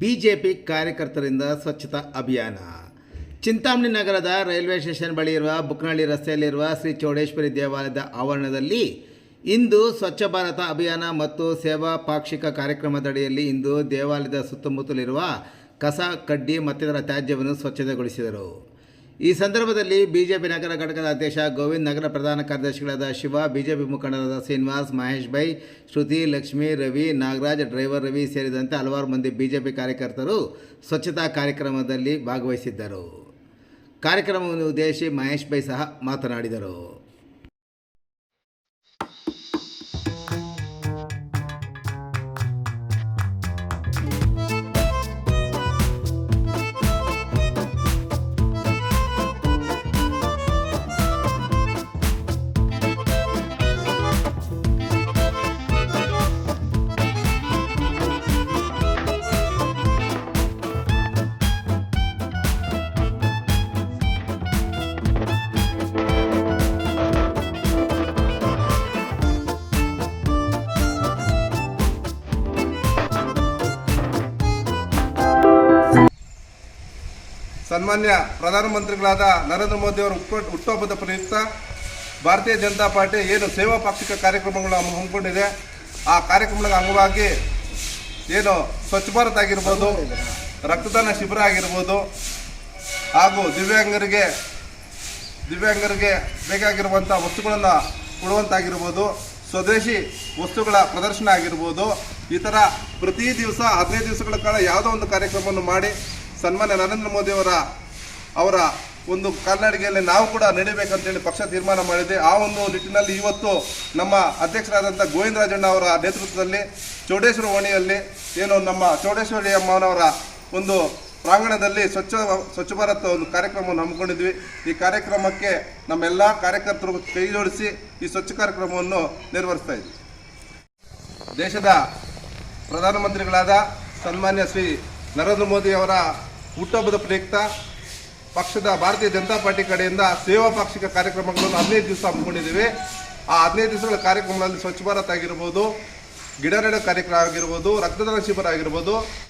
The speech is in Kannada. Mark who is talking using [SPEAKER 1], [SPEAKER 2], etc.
[SPEAKER 1] ಬಿಜೆಪಿ ಕಾರ್ಯಕರ್ತರಿಂದ ಸ್ವಚ್ಛತಾ ಅಭಿಯಾನ. ಚಿಂತಾಮಣಿ ನಗರದ ರೈಲ್ವೆ ಸ್ಟೇಷನ್ ಬಳಿ ಇರುವ ಬುಕ್ನಹಳ್ಳಿ ರಸ್ತೆಯಲ್ಲಿರುವ ಶ್ರೀ ಚೌಡೇಶ್ವರಿ ದೇವಾಲಯದ ಆವರಣದಲ್ಲಿ ಇಂದು ಸ್ವಚ್ಛ ಭಾರತ ಅಭಿಯಾನ ಮತ್ತು ಸೇವಾ ಪಾಕ್ಷಿಕ ಕಾರ್ಯಕ್ರಮದಡಿಯಲ್ಲಿ ಇಂದು ದೇವಾಲಯದ ಸುತ್ತಮುತ್ತಲಿರುವ ಕಸ, ಕಡ್ಡಿ ಮತ್ತಿತರ ತ್ಯಾಜ್ಯವನ್ನು ಸ್ವಚ್ಛತೆಗೊಳಿಸಿದರು. ಈ ಸಂದರ್ಭದಲ್ಲಿ ಬಿಜೆಪಿ ನಗರ ಘಟಕದ ಅಧ್ಯಕ್ಷ ಗೋವಿಂದ್ ನಗರ ಪ್ರಧಾನ ಕಾರ್ಯದರ್ಶಿಗಳಾದ ಶಿವ, ಬಿಜೆಪಿ ಮುಖಂಡರಾದ ಶ್ರೀನಿವಾಸ್, ಮಹೇಶ್ ಬೈ, ಶ್ರುತಿ, ಲಕ್ಷ್ಮಿ, ರವಿ, ನಾಗರಾಜ್, ಡ್ರೈವರ್ ರವಿ ಸೇರಿದಂತೆ ಹಲವಾರು ಮಂದಿ ಬಿಜೆಪಿ ಕಾರ್ಯಕರ್ತರು ಸ್ವಚ್ಛತಾ ಕಾರ್ಯಕ್ರಮದಲ್ಲಿ ಭಾಗವಹಿಸಿದ್ದರು. ಕಾರ್ಯಕ್ರಮವನ್ನು ಉದ್ದೇಶಿಸಿ ಮಹೇಶ್ ಬೈ ಸಹ ಮಾತನಾಡಿದರು.
[SPEAKER 2] ಸನ್ಮಾನ್ಯ ಪ್ರಧಾನಮಂತ್ರಿಗಳಾದ ನರೇಂದ್ರ ಮೋದಿ ಅವರ ಹುಟ್ಟು ಹುಟ್ಟುಹಬ್ಬದ ಪ್ರಯುಕ್ತ ಭಾರತೀಯ ಜನತಾ ಪಾರ್ಟಿ ಏನು ಸೇವಾ ಪಾಕ್ಷಿಕ ಕಾರ್ಯಕ್ರಮಗಳು ಹಮ್ಮಿಕೊಂಡಿದೆ ಆ ಕಾರ್ಯಕ್ರಮದ ಅಂಗವಾಗಿ ಏನು ಸ್ವಚ್ಛ ಭಾರತ್ ಆಗಿರ್ಬೋದು, ರಕ್ತದಾನ ಶಿಬಿರ ಆಗಿರ್ಬೋದು, ಹಾಗೂ ದಿವ್ಯಾಂಗರಿಗೆ ದಿವ್ಯಾಂಗರಿಗೆ ಬೇಕಾಗಿರುವಂಥ ವಸ್ತುಗಳನ್ನು ಕೊಡುವಂತಾಗಿರ್ಬೋದು, ಸ್ವದೇಶಿ ವಸ್ತುಗಳ ಪ್ರದರ್ಶನ ಆಗಿರ್ಬೋದು, ಈ ಥರ ಪ್ರತಿ ದಿವಸ ಹದಿನೈದು ದಿವಸಗಳ ಕಾಲ ಯಾವುದೋ ಒಂದು ಕಾರ್ಯಕ್ರಮವನ್ನು ಮಾಡಿ ಸನ್ಮಾನ್ಯ ನರೇಂದ್ರ ಮೋದಿಯವರ ಅವರ ಒಂದು ಕಾಲ್ನಡಿಗೆಯಲ್ಲಿ ನಾವು ಕೂಡ ನಡೀಬೇಕಂತೇಳಿ ಪಕ್ಷ ತೀರ್ಮಾನ ಮಾಡಿದೆ. ಆ ಒಂದು ನಿಟ್ಟಿನಲ್ಲಿ ಇವತ್ತು ನಮ್ಮ ಅಧ್ಯಕ್ಷರಾದಂಥ ಗೋವಿಂದ ರಾಜಣ್ಣ ಅವರ ನೇತೃತ್ವದಲ್ಲಿ ಚೌಡೇಶ್ವರ ಓಣಿಯಲ್ಲಿ ಏನು ನಮ್ಮ ಚೌಡೇಶ್ವರಿ ಅಮ್ಮನವರ ಒಂದು ಪ್ರಾಂಗಣದಲ್ಲಿ ಸ್ವಚ್ಛ ಸ್ವಚ್ಛ ಭಾರತ್ ಒಂದು ಕಾರ್ಯಕ್ರಮವನ್ನು ಹಮ್ಮಿಕೊಂಡಿದ್ವಿ. ಈ ಕಾರ್ಯಕ್ರಮಕ್ಕೆ ನಮ್ಮೆಲ್ಲ ಕಾರ್ಯಕರ್ತರು ಕೈ ಜೋಡಿಸಿ ಈ ಸ್ವಚ್ಛ ಕಾರ್ಯಕ್ರಮವನ್ನು ನಿರ್ವಹಿಸ್ತಾ ಇದ್ವಿ. ದೇಶದ ಪ್ರಧಾನಮಂತ್ರಿಗಳಾದ ಸನ್ಮಾನ್ಯ ಶ್ರೀ ನರೇಂದ್ರ ಮೋದಿ ಅವರ ಹುಟ್ಟುಹಬ್ಬದ ಪ್ರಯುಕ್ತ ಪಕ್ಷದ ಭಾರತೀಯ ಜನತಾ ಪಾರ್ಟಿ ಕಡೆಯಿಂದ ಸೇವಾ ಪಾಕ್ಷಿಕ ಕಾರ್ಯಕ್ರಮಗಳನ್ನು ಹದಿನೈದು ದಿವಸ ಹಮ್ಮಿಕೊಂಡಿದ್ದೀವಿ. ಆ ಹದಿನೈದು ದಿವಸಗಳ ಕಾರ್ಯಕ್ರಮಗಳಲ್ಲಿ ಸ್ವಚ್ಛ ಭಾರತ್ ಆಗಿರ್ಬೋದು, ಗಿಡ ನೆಡೋ ಕಾರ್ಯಕ್ರಮ ಆಗಿರ್ಬೋದು, ರಕ್ತದಾನ ಶಿಬಿರ ಆಗಿರ್ಬೋದು.